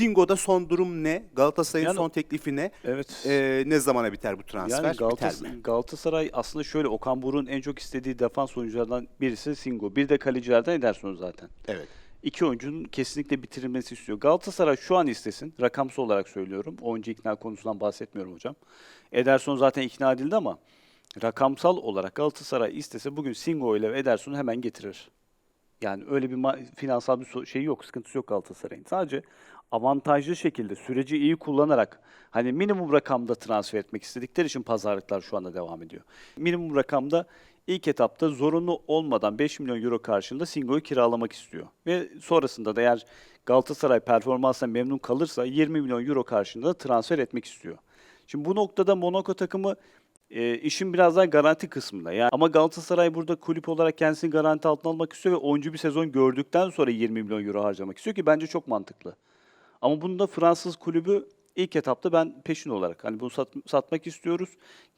Singo'da son durum ne? Galatasaray'ın Yani- son teklifi ne? Evet. Ee, ne zamana biter bu transfer? Yani Biter Galatasaray, mi? Galatasaray aslında şöyle Okan Buruk'un en çok istediği defans oyunculardan birisi Singo. Bir de kalecilerden Ederson zaten. Evet. İki oyuncunun kesinlikle bitirilmesi istiyor. Galatasaray şu an istesin. Rakamsal olarak söylüyorum. Oyuncu ikna konusundan bahsetmiyorum hocam. Ederson zaten ikna edildi ama rakamsal olarak Galatasaray istese bugün Singo ile Ederson'u hemen getirir. Yani öyle bir finansal bir şey yok, sıkıntısı yok Galatasaray'ın. Sadece avantajlı şekilde süreci iyi kullanarak hani minimum rakamda transfer etmek istedikleri için pazarlıklar şu anda devam ediyor. Minimum rakamda ilk etapta zorunlu olmadan 5 milyon euro karşılığında Singo'yu kiralamak istiyor. Ve sonrasında da eğer Galatasaray performansla memnun kalırsa 20 milyon euro karşılığında transfer etmek istiyor. Şimdi bu noktada Monaco takımı e, işin biraz daha garanti kısmında. Yani ama Galatasaray burada kulüp olarak kendisini garanti altına almak istiyor ve oyuncu bir sezon gördükten sonra 20 milyon euro harcamak istiyor ki bence çok mantıklı. Ama bunu da Fransız kulübü ilk etapta ben peşin olarak hani bunu sat- satmak istiyoruz.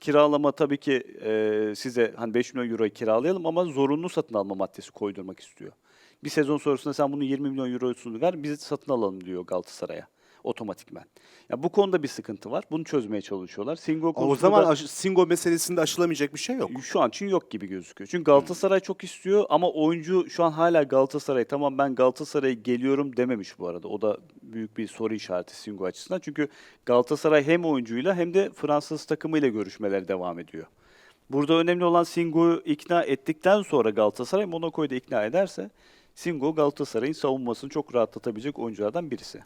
Kiralama tabii ki e, size hani 5 milyon euroyu kiralayalım ama zorunlu satın alma maddesi koydurmak istiyor. Bir sezon sonrasında sen bunu 20 milyon eurosunu ver biz satın alalım diyor Galatasaray'a otomatikmen. Ya bu konuda bir sıkıntı var. Bunu çözmeye çalışıyorlar. Singo O konusunda zaman da- aş- Singo meselesinde aşılamayacak bir şey yok. şu an için yok gibi gözüküyor. Çünkü Galatasaray çok istiyor ama oyuncu şu an hala Galatasaray. Tamam ben Galatasaray'a geliyorum dememiş bu arada. O da büyük bir soru işareti Singo açısından. Çünkü Galatasaray hem oyuncuyla hem de Fransız takımıyla görüşmeler devam ediyor. Burada önemli olan Singo'yu ikna ettikten sonra Galatasaray Monaco'yu da ikna ederse Singo Galatasaray'ın savunmasını çok rahatlatabilecek oyunculardan birisi.